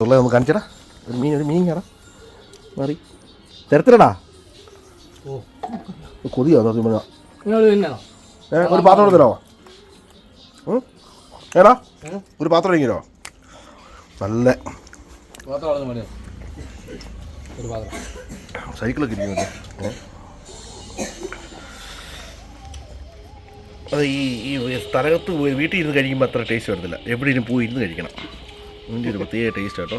ഉള്ളത് ഒന്ന് കാണിച്ചടാ. ഒരു മീൻ ഒരു മീൻ കാണാം മാറി. തരത്തിലടാ. ഓ. കൊതിയോ ഒരു പാത്രം എടുത്തരോ ഏടാ ഒരു പാത്രം എങ്ങനെയോ നല്ല. സൈക്കിളൊക്കെ ഇരിക്കുന്നു? അത് ഈ ഈ സ്ഥലത്ത് പോയി വീട്ടിൽ ഇരുന്ന് കഴിക്കുമ്പോൾ അത്ര ടേസ്റ്റ് വരത്തില്ല. എവിടെയും പോയി ഇരുന്ന് കഴിക്കണം. ഇതിന്റെ ഒരു പ്രത്യേക ടേസ്റ്റ് കേട്ടോ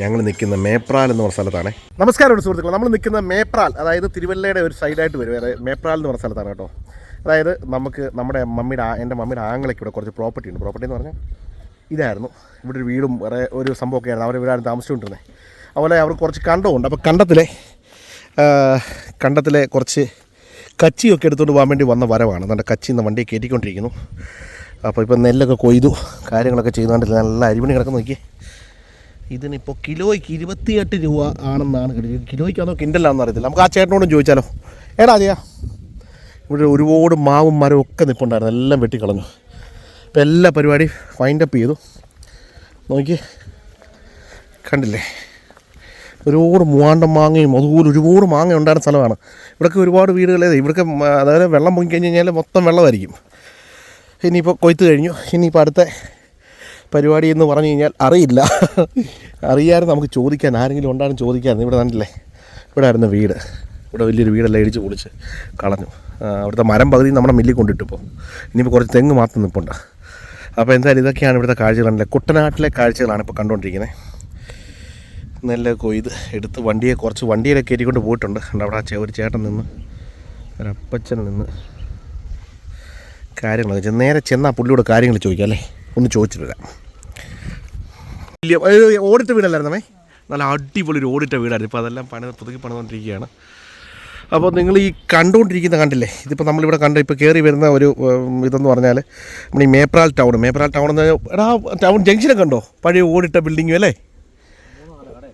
ഞങ്ങൾ നിൽക്കുന്ന മേപ്രാൽ എന്ന് പറഞ്ഞ സ്ഥലത്താണ്. നമസ്കാരം സുഹൃത്തുക്കളെ നമ്മൾ നിൽക്കുന്ന മേപ്രാൽ അതായത് തിരുവല്ലയുടെ ഒരു സൈഡായിട്ട് വരും. അതായത് മേപ്രാൽ എന്ന് പറഞ്ഞ സ്ഥലത്താണ് കേട്ടോ. അതായത് നമുക്ക് നമ്മുടെ മമ്മിയുടെ എന്റെ മമ്മിയുടെ ആങ്ങളയ്ക്ക് ഇവിടെ കുറച്ച് പ്രോപ്പർട്ടി ഉണ്ട്. പ്രോപ്പർട്ടി എന്ന് പറഞ്ഞാൽ ഇതായിരുന്നു. ഇവിടെ ഒരു വീടും വേറെ ഒരു സംഭവമൊക്കെ ആയിരുന്നു. അവർ ഇവിടെയാണ് താമസിച്ചുകൊണ്ടിരുന്നത് അതുപോലെ അവർ കുറച്ച് കണ്ടമുണ്ട്. അപ്പോൾ കണ്ടത്തിലെ കണ്ടത്തിലെ കുറച്ച് കച്ചിയൊക്കെ എടുത്തുകൊണ്ട് പോകാൻ വേണ്ടി വന്ന വരവാണ്. നല്ല കച്ചി എന്ന വണ്ടിയെ കയറ്റിക്കൊണ്ടിരിക്കുന്നു. അപ്പോൾ ഇപ്പോൾ നെല്ലൊക്കെ കൊയ്തു കാര്യങ്ങളൊക്കെ ചെയ്തുകൊണ്ട് നല്ല അരിമണി കിടക്കുന്ന നോക്കി ഇതിനിപ്പോൾ കിലോയ്ക്ക് ഇരുപത്തിയെട്ട് രൂപ ആണെന്നാണ് കിട്ടിയത് കിലോയ്ക്കാണോ കിൻഡലാണെന്ന് അറിയത്തില്ല. നമുക്ക് ആ ചേട്ടനോടും ചോദിച്ചാലോ? ഏടാ അതെയാ ഇവിടെ ഒരുപാട് മാവും മരവും ഒക്കെ നിൽപ്പുണ്ടായിരുന്നു എല്ലാം വെട്ടിക്കളഞ്ഞു. അപ്പം എല്ലാ പരിപാടിയും ഫൈൻഡപ്പ് ചെയ്തു. നോക്കി കണ്ടില്ലേ? ഒരുപാട് മൂവാണ്ടം മാങ്ങയും അതുപോലെ ഒരുപാട് മാങ്ങ ഉണ്ടായിരുന്ന സ്ഥലമാണ്. ഇവിടെയൊക്കെ ഒരുപാട് വീടുകളേ ഇവിടെയൊക്കെ മ- അതായത് വെള്ളം പൊങ്ങി കഴിഞ്ഞ് കഴിഞ്ഞാൽ മൊത്തം വെള്ളമായിരിക്കും. ഇനിയിപ്പോൾ കൊയ്ത്ത് കഴിഞ്ഞു. ഇനിയിപ്പോൾ അടുത്ത പരിപാടി എന്ന് പറഞ്ഞു കഴിഞ്ഞാൽ അറിയില്ല. അറിയാതെ നമുക്ക് ചോദിക്കാൻ ആരെങ്കിലും ഉണ്ടാകും ചോദിക്കാൻ ഇവിടെ കണ്ടില്ലേ? ഇവിടെ ആയിരുന്നു വീട്. ഇവിടെ വലിയൊരു വീടെല്ലാം ഇടിച്ച് പൊളിച്ച് കളഞ്ഞു. അവിടുത്തെ മരം പകുതി നമ്മുടെ മില്ലിൽ കൊണ്ടിട്ടിപ്പോൾ ഇനിയിപ്പോൾ കുറച്ച് തെങ്ങ് മാത്രം നിൽപ്പുണ്ട് അപ്പോൾ എന്തായാലും ഇതൊക്കെയാണ് ഇവിടുത്തെ കാഴ്ചകളാണല്ലേ? കുട്ടനാട്ടിലെ കാഴ്ചകളാണ് ഇപ്പോൾ കണ്ടുകൊണ്ടിരിക്കുന്നത് നല്ല കൊയ്ത് എടുത്ത് വണ്ടിയെ കുറച്ച് വണ്ടിയിലൊക്കെ കയറ്റിക്കൊണ്ട് പോയിട്ടുണ്ട്. അവിടെ ആ ഒരു ചേട്ടൻ നിന്ന് ഒരപ്പച്ചൻ നിന്ന് കാര്യങ്ങളൊക്കെ ചെ- നേരെ ചെന്നാൽ പുള്ളിയോട് കാര്യങ്ങൾ ചോദിക്കാം അല്ലേ? ഒന്ന് ചോദിച്ചിട്ട് വരാം. വലിയ ഓടിട്ട വീടല്ലായിരുന്നേ നല്ല അടിപൊളി ഒരു ഓടിട്ട വീടായിരുന്നു. ഇപ്പോൾ അതെല്ലാം പണി പുതുക്കി പണിതുകൊണ്ടിരിക്കുകയാണ് അപ്പോൾ നിങ്ങൾ ഈ കണ്ടുകൊണ്ടിരിക്കുന്ന കണ്ടില്ലേ? ഇതിപ്പോൾ നമ്മളിവിടെ കണ്ട് ഇപ്പോൾ കയറി വരുന്ന ഒരു ഇതെന്ന് പറഞ്ഞാൽ നമ്മുടെ ഈ മേപ്രാൽ ടൗൺ. മേപ്രാൽ ടൗൺ എന്ന് എടാ ടൗൺ ജംഗ്ഷനൊക്കെ കണ്ടോ പഴയ ഓടിട്ട ബിൽഡിങ്ങും അല്ലേ?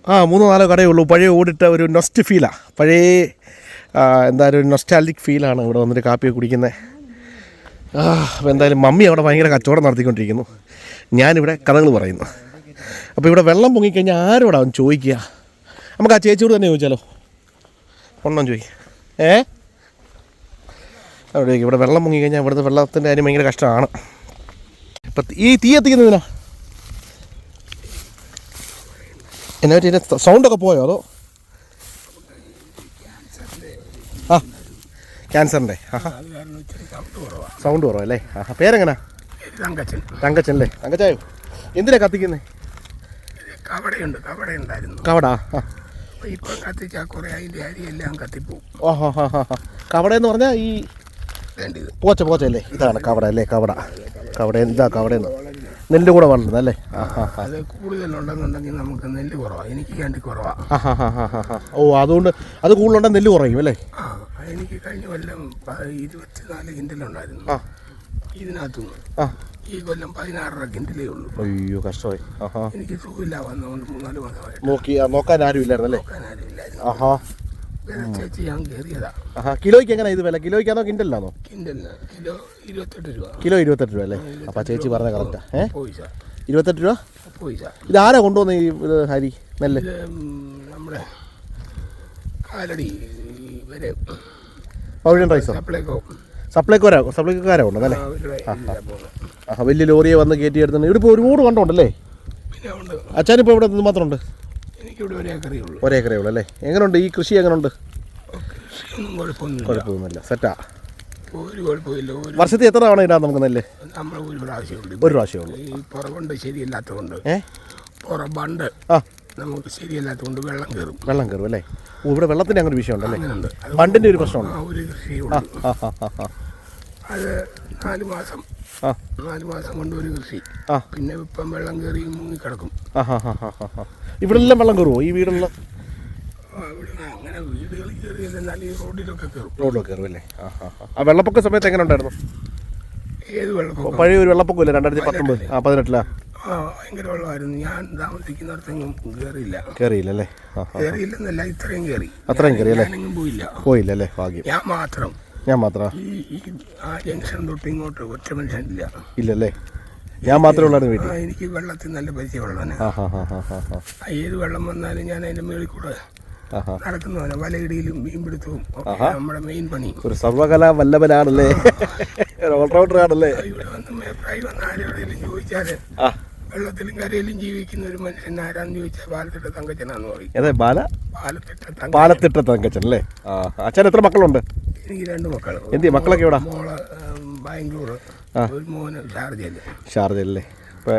ആ മൂന്നോ നാലോ കടയേ ഉള്ളൂ. പഴയ ഓടിട്ട ഒരു നൊസ്റ്റ് ഫീലാണ് പഴയ എന്തായാലും എന്താ ഒരു നൊസ്റ്റാലിക് ഫീലാണ് ഇവിടെ വന്നിട്ട് കാപ്പിയൊക്കെ കുടിക്കുന്നത് അപ്പോൾ എന്തായാലും മമ്മി അവിടെ ഭയങ്കര കച്ചവടം നടത്തിക്കൊണ്ടിരിക്കുന്നു. ഞാനിവിടെ കഥകൾ പറയുന്നു. അപ്പോൾ ഇവിടെ വെള്ളം പൊങ്ങിക്കഴിഞ്ഞാൽ ആരോടാവും ചോദിക്കുക? നമുക്ക് ആ ചേച്ചിയോട് തന്നെ ചോദിച്ചാലോ? ഒന്നും ചോദി ഏ? അവിടെ ഇവിടെ വെള്ളം പൊങ്ങിക്കഴിഞ്ഞാൽ ഇവിടുത്തെ വെള്ളത്തിന്റെ കാര്യം ഭയങ്കര കഷ്ടമാണ്. ഇപ്പം ഈ തീ എത്തിക്കുന്നതിനാ എന്നാ പറ്റി സൗണ്ടൊക്കെ പോയോ അതോ? ആ. ക്യാൻസറിന്റെ സൗണ്ട് കുറവല്ലേ ആ പേരെങ്ങനാ? തങ്കച്ചൻ. തങ്കച്ചൻ അല്ലേ? തങ്കച്ചായോ? എന്തിനാ കത്തിക്കുന്നത് കവടയുണ്ട് കവട ഉണ്ടായിരുന്നു കവടാ ആ. ഇപ്പം കത്തിച്ചാൽ കുറേ അതിന്റെ അരിയെല്ലാം കത്തിപ്പോവും. ഓ ഹാ ഹാ കവട എന്ന് പറഞ്ഞാൽ ഈ പോച്ച പോച്ച അല്ലേ? ഇതാണ് കവട അല്ലേ? കവട. കവട എന്താ കവടയെന്ന്? നെല്ല് കൂടെ വളരുന്നത് അല്ലേ? അത് കൂടുതലുണ്ടെന്നുണ്ടെങ്കിൽ നമുക്ക് നെല്ല് കുറവാണ് എനിക്ക് കണ്ടി കുറവാ. ആ ഹാ ഹാ ഹാ ഹാ ഹാ ഓ അതുകൊണ്ട് അത് കൂടുതലുണ്ടെങ്കിൽ നെല്ല് കുറയും അല്ലേ? ആ എനിക്ക് കഴിഞ്ഞ കൊല്ലം ഇരുപത്തിനാല് കിൻഡലുണ്ടായിരുന്നു. ഇതിനകത്തു ഇതിനകത്തുനിന്ന് ഈ കൊല്ലം പതിനാറര കിൻഡലേ ഉള്ളൂ. അയ്യോ കഷ്ടമായി. എനിക്ക് സുഖമില്ല വന്നതുകൊണ്ട് മൂന്നാൽ മാസമായിട്ട് നോക്കി നോക്കാൻ ആരും ഇല്ലായിരുന്നു അല്ലേ? നോക്കാൻ ആരുമില്ലായിരുന്നു. ആഹാ. ചേച്ചി ഞാൻ കയറിയതാ. ആഹാ കിലോയ്ക്ക് എങ്ങനെ ഇത് വില? കിലോയ്ക്കാണോ കിൻഡലിനാണോ കിൻഡലിന് കിലോ ഇരുപത്തെട്ട് രൂപ. കിലോ ഇരുപത്തെട്ട് രൂപ അല്ലേ? അപ്പം ചേച്ചി പറഞ്ഞ കറക്റ്റാ ഏ? ഇരുപത്തെട്ട് രൂപ? ഇത് ആരാ കൊണ്ടുവന്ന ഈ ഇത് ഹരി നെല്ല്? നമ്മുടെ കാലടി ഇവരെ പൗഴൻ റൈസോ? സപ്ലൈക്കോ സപ്ലൈക്കോരാ സപ്ലൈക്കോക്കാരാ ഇതിലാ പോകുന്നത്. ആ വലിയ ലോറിയെ വന്ന് കയറ്റി എടുത്തുണ്ട് ഇവിടെ ഇപ്പോൾ ഒരുപാട് കണ്ടോണ്ടല്ലേ ഉണ്ട്. അച്ഛനിപ്പോൾ ഇവിടെ എന്ത് മാത്രമുണ്ട്? ഒരു ഒരേക്കറേ ഉള്ളൂ. അല്ലേ? എങ്ങനെയുണ്ട് ഈ കൃഷി എങ്ങനെയുണ്ട് കുഴപ്പമൊന്നുമില്ല. സെറ്റാ. ഒരു ഒരു വർഷത്തിൽ എത്ര തവണ ഇടാം നമുക്ക് നെല്ല്? ഒരു ഒരു പ്രാവശ്യമേ ഉള്ളൂ. ശരിയല്ലാത്തതുകൊണ്ട്. പുറബണ്ട് ആ. നമുക്ക് ശരിയല്ലാത്തതുകൊണ്ട് വെള്ളം കയറും. വെള്ളം കയറും അല്ലേ? ഓ ഇവിടെ വെള്ളത്തിന്റെ അങ്ങനെ വിഷയം വിഷയമുണ്ടല്ലേ അങ്ങനെയുണ്ട്. അത് ഒരു പ്രശ്നമുണ്ട്. ആ ഒരു ആ ആ ആ ആ അത് നാല് മാസം ആ. നാല് മാസം കൊണ്ട് ഒരു കൃഷി. ആ. പിന്നെ ഇപ്പം വെള്ളം കയറി മുങ്ങിക്കിടക്കും. കിടക്കും ഹാ ഹാ ഹാ ഹാ ഹാ ഇവിടെ എല്ലാം വെള്ളം കയറുമോ ഈ വീടുള്ള ആ, ഇവിടെ അങ്ങനെ വീടുകളിൽ കയറിയല്ല എന്നാൽ ഈ റോഡിലൊക്കെ കയറും. റോഡിലൊക്കെ കയറും അല്ലേ? ആ ഹാ ഹാ ആ വെള്ളപ്പൊക്ക സമയത്ത് എങ്ങനെ ഉണ്ടായിരുന്നു? ഏത് വെള്ളപ്പൊക്കം? പഴയ ഒരു വെള്ളപ്പൊക്കമില്ല രണ്ടായിരത്തി പത്തൊമ്പത് ആ പതിനെട്ടിലാ? ആ ഭയങ്കര വെള്ളമായിരുന്നു. ഞാൻ താമസിക്കുന്നിടത്തെങ്ങും കയറിയില്ല കയറിയില്ല അല്ലേ കയറിയില്ലെന്നല്ല ഇത്രയും കയറി അത്രയും കയറി അല്ലേ പോയില്ല പോയില്ല. അല്ലേ ഭാഗ്യം. ഞാൻ മാത്രം. ഞാൻ മാത്രം. ഈ ഈ ആ ജംഗ്ഷൻ തൊട്ട് ഇങ്ങോട്ട് ഒറ്റ മനുഷ്യനില്ല ഇല്ലല്ലേ? ഞാൻ മാത്രമേ ഉള്ളായിരുന്നു വീട്ടിൽ. എനിക്ക് വെള്ളത്തിൽ നല്ല ഹാ ഏത് വെള്ളം വന്നാലും ഞാൻ അതിന്റെ മേളിൽ കൂടെ നടക്കുന്നവനെ. വലയിടിയിലും മീൻപിടുത്തവും പിടുത്തവും നമ്മുടെ മെയിൻ പണി. ഒരു സർവകലാ വല്ലഭനാണല്ലേ? ആണല്ലേ? ഇവിടെ വന്ന് മേപ്പായി വന്ന ആരോടെങ്കിലും ചോദിച്ചാൽ ആ. വെള്ളത്തിലും കരയിലും ജീവിക്കുന്ന ഒരു മനുഷ്യൻ ആരാന്ന് ചോദിച്ചാൽ പാലത്തിട്ട തങ്കച്ചനാന്ന് പറയും. അതെ ബാല? പാലത്തിട്ട തങ്ക പാലത്തിട്ട തങ്കച്ചൻ അല്ലേ? ആ അച്ഛൻ എത്ര മക്കളുണ്ട്? എനിക്ക് രണ്ട് മക്കൾ എന്തി മക്കളൊക്കെ എവിടാ? മോൾ ബാംഗ്ലൂർ ഒരു മോന് ഷാർജയിൽ. ഷാർജല്ലേ അപ്പോൾ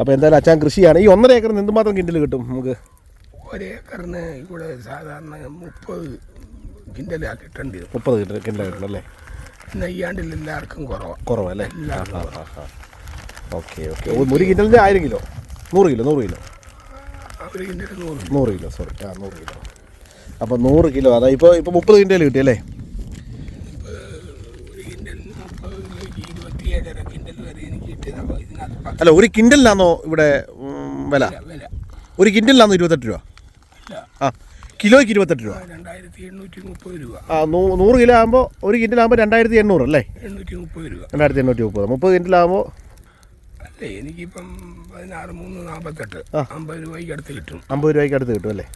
അപ്പോൾ എന്തായാലും അച്ഛൻ കൃഷിയാണ്. ഈ ഒന്നര ഏക്കറിന് എന്തുമാത്രം കിണ്ടിൽ കിട്ടും നമുക്ക്? ഒരേക്കറിന് ഇവിടെ സാധാരണ മുപ്പത് കിൻഡലാണ് കിട്ടേണ്ടത് മുപ്പത് കിണ്ടൽ കിൻഡിൽ കിട്ടും അല്ലേ എന്നാൽ ഈ ആണ്ടിൽ എല്ലാവർക്കും കുറവാണ് കുറവല്ലേ എല്ലാവർക്കും ഓക്കെ ഓക്കെ. ഒരു കിൻഡലിന്റെ ആയിരം കിലോ. നൂറ് കിലോ നൂറ് കിലോ. നൂറ്. കിലോ സോറി ആ നൂറ് കിലോ. അപ്പോൾ നൂറ് കിലോ അതാ ഇപ്പോൾ ഇപ്പോൾ മുപ്പത് കിൻഡൽ കിട്ടി അല്ലേ? അല്ല ഒരു കിൻഡലിനാണോ ഇവിടെ വില? ഒരു കിൻഡലിനാണോ ഇരുപത്തെട്ട് രൂപ? ആ കിലോയ്ക്ക് ഇരുപത്തെട്ട് രൂപ. രണ്ടായിരത്തി എണ്ണൂറ്റി മുപ്പത് രൂപ. ആ നൂ- നൂറ് കിലോ ആകുമ്പോൾ ഒരു കിൻഡലാകുമ്പോൾ രണ്ടായിരത്തി എണ്ണൂറ് അല്ലേ? എണ്ണൂറ്റി മുപ്പത് രൂപ. രണ്ടായിരത്തി എണ്ണൂറ്റി മുപ്പത്. മുപ്പത് കിൻഡലാകുമ്പോൾ അല്ലേ എനിക്കിപ്പം പതിനാറ് മൂന്ന് നാൽപ്പത്തെട്ട് അമ്പത് രൂപയ്ക്ക് അടുത്ത് കിട്ടും. അമ്പത് രൂപയ്ക്ക് അടുത്ത് കിട്ടും അല്ലേ?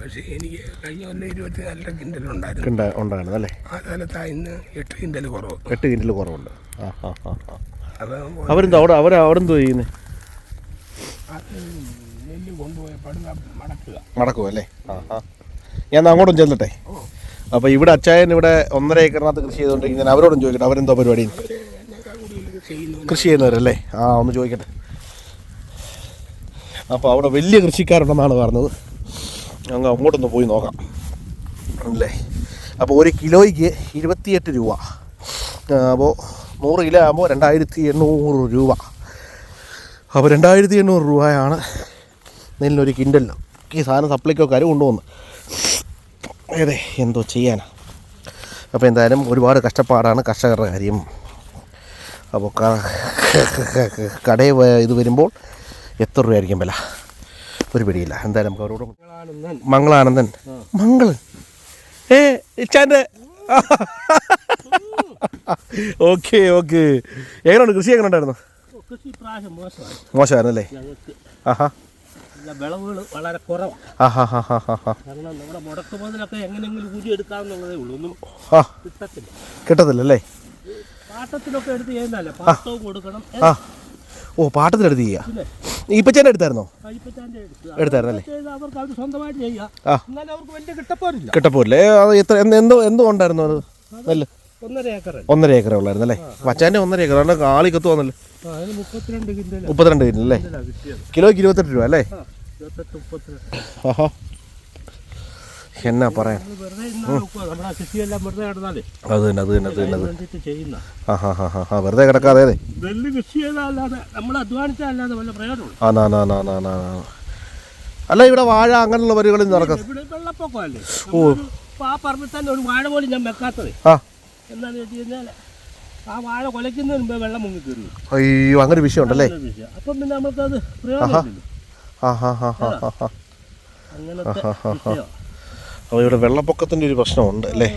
പക്ഷേ എനിക്ക് കഴിഞ്ഞ കൊല്ലം ഇരുപത്തി നല്ല ഉണ്ടായിരുന്നു. അല്ലേ? ആ കാലത്താ ഇന്ന് എട്ട് കിൻഡൽ കുറവ്. എട്ട് കിൻഡൽ കുറവുണ്ട്. അവരെന്തോ അവിടെ അവർ അവരെന്തോ ചെയ്യുന്നത് നെല്ല് കൊണ്ടുപോയി മടക്കുക. അല്ലേ? ഞാൻ അങ്ങോട്ടും ചെന്നിട്ടെ അപ്പോൾ ഇവിടെ അച്ചായൻ ഇവിടെ ഒന്നര ഏക്കറിനകത്ത് കൃഷി ചെയ്തുകൊണ്ടിരിക്കുന്ന. ഞാൻ അവരോടും ചോദിക്കട്ടെ അവരെന്തോ പരിപാടി? കൃഷി ചെയ്യുന്നവരല്ലേ ആ ഒന്ന് ചോദിക്കട്ടെ. അപ്പോൾ അവിടെ വലിയ കൃഷിക്കാരുണ്ടെന്നാണ് പറഞ്ഞത്. ഞങ്ങൾ അങ്ങോട്ടൊന്ന് പോയി നോക്കാം. അല്ലേ? അപ്പോൾ ഒരു കിലോയ്ക്ക് ഇരുപത്തിയെട്ട് രൂപ. അപ്പോൾ നൂറ് കിലോ ആകുമ്പോൾ രണ്ടായിരത്തി എണ്ണൂറ് രൂപ. അപ്പോൾ രണ്ടായിരത്തി എണ്ണൂറ് രൂപയാണ് നെല്ലിനൊരു കിൻഡലിന് ഈ സാധനം സപ്ലൈക്കോക്കാർ കൊണ്ടുവന്ന്. അതെ എന്തോ ചെയ്യാനാണ് അപ്പോൾ എന്തായാലും ഒരുപാട് കഷ്ടപ്പാടാണ് കർഷകരുടെ കാര്യം. അപ്പോൾ കടയിൽ ഇത് വരുമ്പോൾ എത്ര രൂപയായിരിക്കും വില? ഒരു പിടിയില്ല. എന്തായാലും നമുക്ക് അവരോട് മംഗളാനന്ദൻ. മംഗൾ ഏ ഇച്ചാന്റെ ഓക്കെ ഓക്കെ. എങ്ങനെയുണ്ട്? കൃഷി എങ്ങനെ ഉണ്ടായിരുന്നു മോശമായിരുന്നു അല്ലേ ആഹാ. വിളവുകൾ വളരെ കുറവാണ്. കാരണം നമ്മുടെ എങ്ങനെയെങ്കിലും കൂലി എടുക്കാമെന്നുള്ളതേ ഉള്ളൂ. ഒന്നും കിട്ടത്തില്ല. കിട്ടത്തില്ലല്ലേ? പാട്ടത്തിലൊക്കെ എടുത്ത് ചെയ്യുന്നതല്ല? പാട്ടവും കൊടുക്കണം. ആ. ഓ പാട്ടത്തിനെടുത്ത് ചെയ്യാ പിന്നെ ഇപ്പച്ചേന്റെ എടുത്തായിരുന്നോ? എടുത്തായിരുന്നല്ലേ? ചെയ്യാം ആ. കിട്ടപ്പോരില്ല. അത് എത്ര എന്ത് എന്തോ ഉണ്ടായിരുന്നു അത്? നല്ല ഒന്നര ഏക്കർ ഉള്ളായിരുന്നു അല്ലേ വച്ചാന്റെ ഒന്നര ഏക്കർ കാരണം കാളി കത്തു വന്നല്ലേ? മുപ്പത്തിരണ്ട് കിലോ അല്ലേ കിലോക്ക് കിലോയ്ക്ക് ഇരുപത്തെട്ട് രൂപ അല്ലേ? വെറുതെ പറയാം അത് തന്നെ അത് തന്നെ അത് തന്നെ അത് വേണ്ടിയിട്ട് ചെയ്യുന്ന. ആ ഹാ ഹാ ഹാ ഹാ വെറുതെ കിടക്കാതെ അതെ ആ നാ നാ നാ നാ നാ. അല്ല ഇവിടെ വാഴ അങ്ങനെയുള്ള വരികളിൽ നടക്കും ഇപ്പൊ ആ പറമ്പിൽ തന്നെ ഒരു വാഴ പോലും ഞാൻ വെക്കാത്തത്. ആ. എന്താണെന്ന് വെച്ച് കഴിഞ്ഞാൽ ആ വാഴ കുലയ്ക്കുന്നതിന് മുമ്പേ വെള്ളം മുങ്ങി കയറി അയ്യോ അങ്ങനെ വിഷയം. ഉണ്ടല്ലേ അപ്പം പിന്നെ ഹാ ഹാ അങ്ങനത്തെ അപ്പോൾ ഇവിടെ വെള്ളപ്പൊക്കത്തിന്റെ ഒരു പ്രശ്നമുണ്ട് അല്ലേ?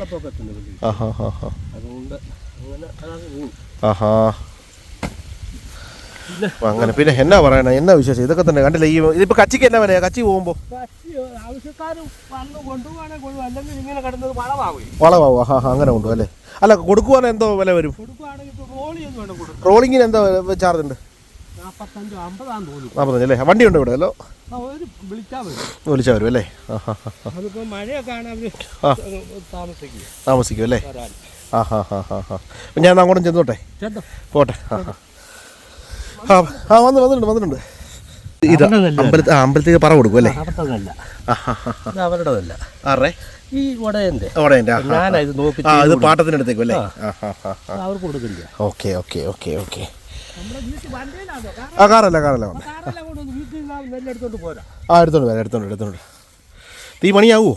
ആഹാ ഹാ ഹാ അങ്ങനെ ആഹാ. പിന്നെ അപ്പൊ അങ്ങനെ പിന്നെ എന്നാ പറയണ? എന്നാ വിശേഷം? ഇതൊക്കെ തന്നെ കണ്ടില്ല? ഈ ഇതിപ്പോ കച്ചിക്ക് എന്നാ പറയാ കച്ചി പോകുമ്പോ? വളമാവും ആഹാ അങ്ങനെ കൊണ്ടു അല്ലേ? അല്ല കൊടുക്കുവാൻ എന്തോ വില വരും? റോളിങ്ങിന് എന്തോ ചാർജ് ഉണ്ട്? നാപ്പത്തഞ്ചോ അമ്പതാന്ന് തോന്നുന്നു. നാപ്പത്തഞ്ചല്ലേ വണ്ടി ഉണ്ട് ഇവിടെ? അല്ലോ വിളിച്ചാൽ വിളിച്ചാൽ വരും അല്ലേ. താമസിക്കും അല്ലേ ആ ഹാ ഹാ ഹാ ഹാ ഞാൻ അങ്ങോട്ടും ചെന്നോട്ടെ പോട്ടെ ആ ഹാ ആ വന്നു വന്ന് വന്നിട്ടുണ്ട് വന്നിട്ടുണ്ട് ഇത് അമ്പലത്തിൽ അമ്പലത്തിൽ പറ കൊടുക്കും അല്ലേ അവരുടെതല്ല ആറേ ഈ ആ, ആ, ഞാനാ ഇത് നോക്കി ആ ഇത് പാട്ടത്തിനടുത്തേക്കും അല്ലേ അവർക്ക് കൊടുക്കില്ല ഓക്കെ ഓക്കെ ഓക്കെ ഓക്കെ ആ കാറല്ല കാറല്ല വന്നേ. ആ എടുത്തോണ്ട് വരാം എടുത്തോണ്ട് എടുത്തോണ്ട്. തീ പണിയാവോ?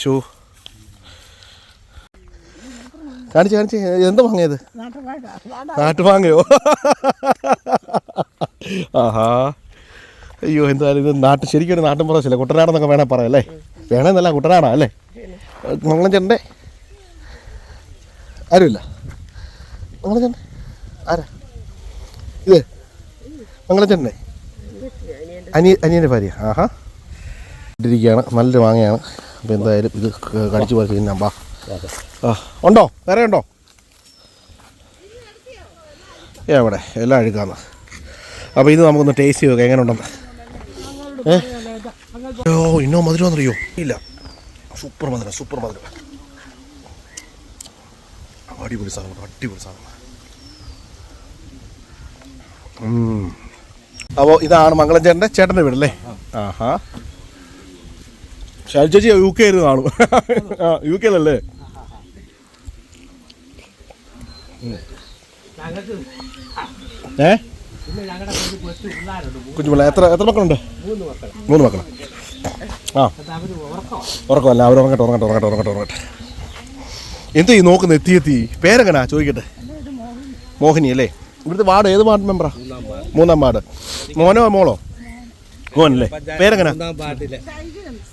ഷോ കാണിച്ച് കാണിച്ച് എന്താ വാങ്ങിയത്? നാട്ടുമാങ്ങയോ ആഹാ. അയ്യോ എന്തായാലും ഇത് നാട്ട് ശരിക്കും ഒരു നാട്ടിൻ പ്രദേശമല്ലേ കുട്ടനാടെന്നൊക്കെ വേണേൽ പറയാം അല്ലേ? വേണമെന്നല്ല കുട്ടനാടാ അല്ലേ? മംഗളം ചേട്ടന്റെ ആരുമില്ല. മംഗളച്ചേട്ടൻ ആരാ? ഇത് മംഗളച്ചേട്ടനെ അനിയ അനിയന്റെ ഭാര്യ. ആഹാ. ഇട്ടിരിക്കുകയാണ്. നല്ലൊരു മാങ്ങയാണ്. അപ്പോൾ എന്തായാലും ഇത് കടിച്ചു പോയി തിന്നാം. ബാ ആ ഉണ്ടോ? വേറെ ഉണ്ടോ? ഏ അവിടെ എല്ലാം അഴുക്കാന്ന് അപ്പോൾ ഇത് നമുക്കൊന്ന് ടേസ്റ്റ് ചെയ്ത് നോക്കാം. എങ്ങനെ ഉണ്ടെന്ന്. ഏ? ഓ ഇന്നോ മധുരം എന്നറിയോ ഇല്ല. സൂപ്പർ മധുരം സൂപ്പർ മധുരം. അടിപൊളി സാധനം അടിപൊളി സാധനം അപ്പോൾ ഇതാണ് മംഗളം ചേട്ടന്റെ ചേട്ടന്റെ വീടല്ലേ ആഹാ. ഷാജി ചേച്ചി യു കെ ആയിരുന്നു കാണും. യു കെയിലല്ലേ അല്ലേ ഏ? കുഞ്ഞുപിള്ള എത്ര എത്ര മക്കളുണ്ട്? മൂന്ന് മക്കൾ മക്കൾ ആ. ഉറക്കമല്ല അവർ ഉറങ്ങട്ടെ ഉറങ്ങട്ടെ ഉറങ്ങട്ടെ ഉറങ്ങട്ടെ ഉറങ്ങട്ടെ. എന്ത് ഈ നോക്കുന്ന എത്തി. പേരങ്ങനാ? ചോദിക്കട്ടെ. മോഹിനി അല്ലേ? ഇവിടുത്തെ വാർഡ് ഏത് വാർഡ് മെമ്പറാ? മൂന്നാം വാർഡ്. മോനോ മോളോ? മോനല്ലേ? പേരെങ്ങനാ?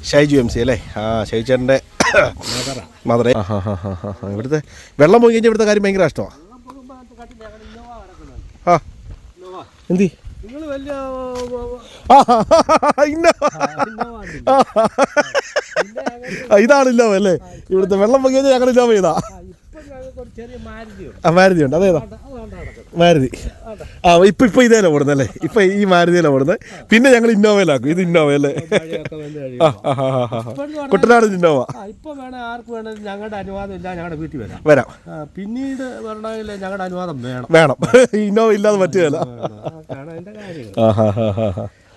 ഷൈജു എം സി അല്ലേ? ആ ഷൈജു ചേട്ടന്റെ മദറേ. ആ ഹാ ഹാ ഹാ ഹാ ഇവിടുത്തെ വെള്ളം പോയി കഴിഞ്ഞാൽ ഇവിടുത്തെ കാര്യം ഭയങ്കര ഇഷ്ടമാണ് ആ എന്തി? ഇതാണില്ലോ അല്ലേ? ഇവിടുത്തെ വെള്ളം ചെയ്താ. ചെറിയ മാരുതിയുണ്ട്. ആ മാരുതി ഉണ്ട് അതേതാ മാരുതി. ആ ഇപ്പൊ ഇപ്പൊ ഇതേല ഓടുന്നത് അല്ലേ? ഇപ്പൊ ഈ മാരുതിയിലാ ഓടുന്നത്. പിന്നെ ഞങ്ങൾ ഇന്നോവയിലാക്കും. ഇത് ഇന്നോവ അല്ലേ. കുട്ടനാട് ഇന്നോവ. ഇപ്പൊ വേണേ ആർക്ക് വേണേ ഞങ്ങളുടെ അനുവാദം ഇല്ല ഞങ്ങളുടെ വീട്ടിൽ വരാം. വരാം. പിന്നീട് വരണമെങ്കിൽ ഞങ്ങളുടെ അനുവാദം വേണം. വേണം. ഇന്നോവ ഇല്ലാതെ പറ്റുകയല്ല.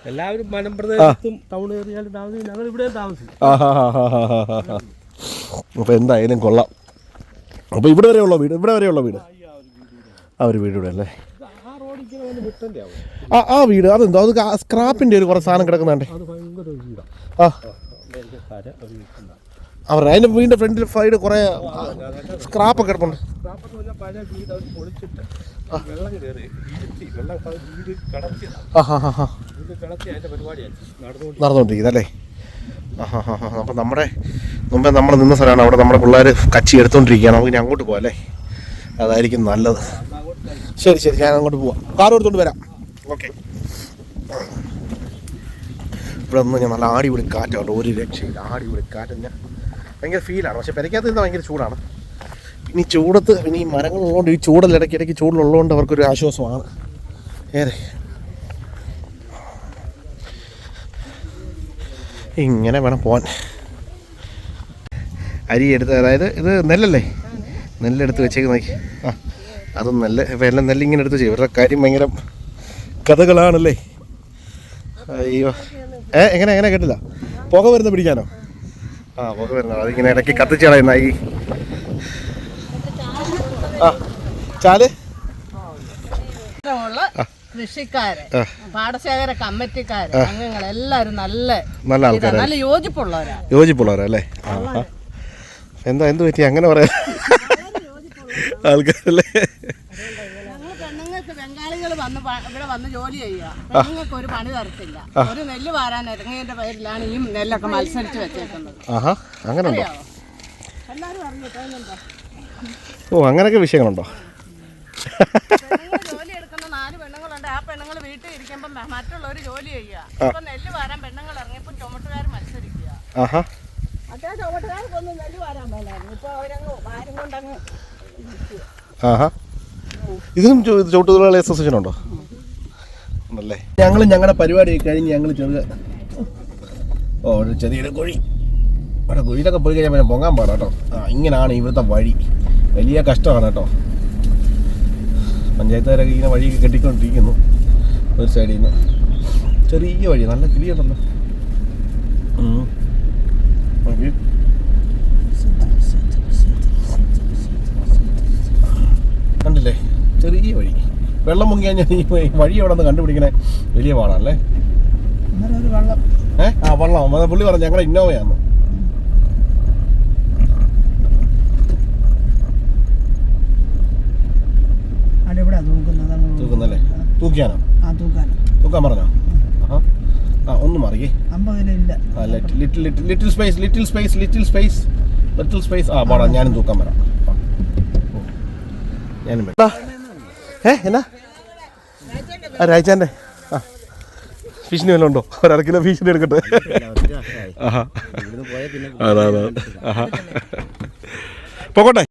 എല്ലാവരും മലമ്പ്രദേശത്തും ടൗൺ ഏരിയയിലും താമസിക്കും ഞങ്ങൾ ഇവിടെ താമസിക്കും. അപ്പൊ എന്തായാലും കൊള്ളാം. അപ്പൊ ഇവിടെ വരെയുള്ള വീട് ഇവിടെ വരെയുള്ള വീട്. ആ ഒരു വീട് ഇവിടെ അല്ലേ? ആ ആ വീട്. അതെന്തോ? അത് സ്ക്രാപ്പിന്റെ ഒരു കുറച്ച് സാധനം കിടക്കുന്നുണ്ടേ. ആ. അവരുടെ അതിന്റെ വീടിന്റെ ഫ്രണ്ടിൽ സൈഡ് കുറെ സ്ക്രാപ്പ് കിടപ്പുണ്ട്. നടന്നുകൊണ്ടിരിക്കുന്നല്ലേ അപ്പം നമ്മുടെ മുമ്പേ നമ്മൾ നിന്ന സ്ഥലമാണ്. അവിടെ നമ്മുടെ പിള്ളേർ കച്ചി എടുത്തോണ്ടിരിക്കുകയാണ് നമുക്ക് ഇനി അങ്ങോട്ട് പോകാം അല്ലേ? അതായിരിക്കും നല്ലത്. ശരി ശരി ഞാൻ അങ്ങോട്ട് പോവാം. കാർ എടുത്തോണ്ട് വരാം. ഓക്കെ. ഇവിടെ നിന്ന് ഞാൻ നല്ല ആടിപൊളി കാറ്റാണ് ഒരു രക്ഷയില്ല. ആടിപൊളി കാറ്റ് ഞാൻ ഭയങ്കര ഫീലാണ് പക്ഷെ പെരയ്ക്കകത്ത് നിന്ന് ഭയങ്കര ചൂടാണ്. ഇനി ചൂടത്ത് ഇനി ഈ മരങ്ങളുള്ളതുകൊണ്ട് ഈ ചൂടല്ല ഇടയ്ക്ക് ഇടയ്ക്ക് ചൂടിലുള്ളതുകൊണ്ട് അവർക്കൊരു ആശ്വാസമാണ്. ഏറെ. ഇങ്ങനെ വേണം പോവാൻ. അരി എടുത്ത് അതായത് ഇത് നെല്ലല്ലേ? നെല്ലെടുത്ത് വെച്ചേക്ക് നോക്കി. ആ. അത് നല്ല എല്ലാം നെല്ല് ഇങ്ങനെ എടുത്ത് ചെയ്യും. ഇവരുടെ കാര്യം ഭയങ്കര കഥകളാണല്ലേ? അയ്യോ. ഏ എങ്ങനെ എങ്ങനെ കേട്ടില്ല? പുക വരുന്ന പിടിക്കാനോ? ആ പുക വരുന്ന അതിങ്ങനെ ഇടയ്ക്ക് കത്തിച്ച് കളയുന്ന ഈ ആ ചാൽ? കൃഷിക്കാര്. പാടശേഖര കമ്മിറ്റിക്കാര് അംഗങ്ങൾ എല്ലാരും നല്ല നല്ല ആൾക്കാർ നല്ല യോജിപ്പുള്ളവരാ. യോജിപ്പുള്ളവരല്ലേ. എന്താ എന്ത് പറ്റി? അങ്ങനെ പറയാ ആൾക്കാരല്ലേ? ബംഗാളികൾ വന്ന് ഇവിടെ വന്ന് ജോലി ചെയ്യുക. നിങ്ങൾക്ക് ഒരു പണി തരത്തില്ല. ഒരു നെല്ല് വാരാൻ ഇറങ്ങിയതിന്റെ പേരിലാണ് ഈ നെല്ലൊക്കെ മത്സരിച്ച് വെച്ചേക്കുന്നത്. ആഹാ അങ്ങനെ ഉണ്ടോ അറിയാവോ? എല്ലാരും അറിഞ്ഞു തോന്നുന്നുണ്ടോ ഓ അങ്ങനെയൊക്കെ വിഷയങ്ങളുണ്ടോ? ജോലി എടുക്കുന്ന നാല് പെണ്ണുങ്ങളുണ്ട്. ആ പെണ്ണുങ്ങൾ വീട്ടിൽ ഇരിക്കുമ്പോൾ മറ്റുള്ളവർ ജോലി ചെയ്യുക. അപ്പൊ നെല്ല് വാരാൻ പെണ്ണുങ്ങൾ ഇറങ്ങിയപ്പോൾ ചുമട്ടുകാർ മത്സരിക്കുക. ആഹാ. മറ്റേ ചുമട്ടുകാർക്കൊന്നും നെല്ല് വാരാൻ മേലായിരുന്നു. ഇപ്പൊ അവരങ്ങ് വാരം കൊണ്ടങ്ങ് ആഹാ. ഇതിനും ചോട്ടുതൊഴിലാളി അസോസിയേഷൻ ഉണ്ടോ? ഉണ്ടല്ലേ? ഞങ്ങൾ ഞങ്ങളുടെ പരിപാടി കഴിഞ്ഞ് ഞങ്ങൾ ചെറുത്. ഓ ഒരു ചെറിയൊരു കുഴി. അവിടെ കുഴിയിലൊക്കെ പോയി കഴിഞ്ഞാൽ പിന്നെ പൊങ്ങാൻ പാടാ കേട്ടോ. ആ ഇങ്ങനെയാണ് ഇവിടുത്തെ വഴി. വലിയ കഷ്ടമാണ് കേട്ടോ. പഞ്ചായത്തുകാരൊക്കെ ഇങ്ങനെ വഴി കെട്ടിക്കൊണ്ടിരിക്കുന്നു. ഒരു സൈഡിൽ നിന്ന് ചെറിയ വഴി നല്ല കിളിയുണ്ടല്ലോ ഉം. നോക്കി. കണ്ടില്ലേ ചെറിയ വഴി. വെള്ളം മുങ്ങി കഴിഞ്ഞാൽ ഈ വഴി എവിടെ നിന്ന് കണ്ടുപിടിക്കണേ? വലിയ പാടാണല്ലേ? ഏഹ് ആ വള്ളം. അത് പുള്ളി പറഞ്ഞു തൂക്കുന്നല്ലേ? തൂക്കിയാനോ? ആ തൂക്കാൻ. പറഞ്ഞോ? ആ ഒന്ന് മറിയേ ആ little little little little space little space little space. Little space. ആ പാടാം. ഞാനും തൂക്കാൻ വരാം. ഞാനും. ഏ എന്നാ? ആ രാജാന്റെ ആ. ഫിഷിന് വല്ലതും ഉണ്ടോ? ഒരു അര കിലോ ഫിഷിന് എടുക്കട്ടെ. ആഹാ. അതാ അതാ. ആഹാ. പോകട്ടെ.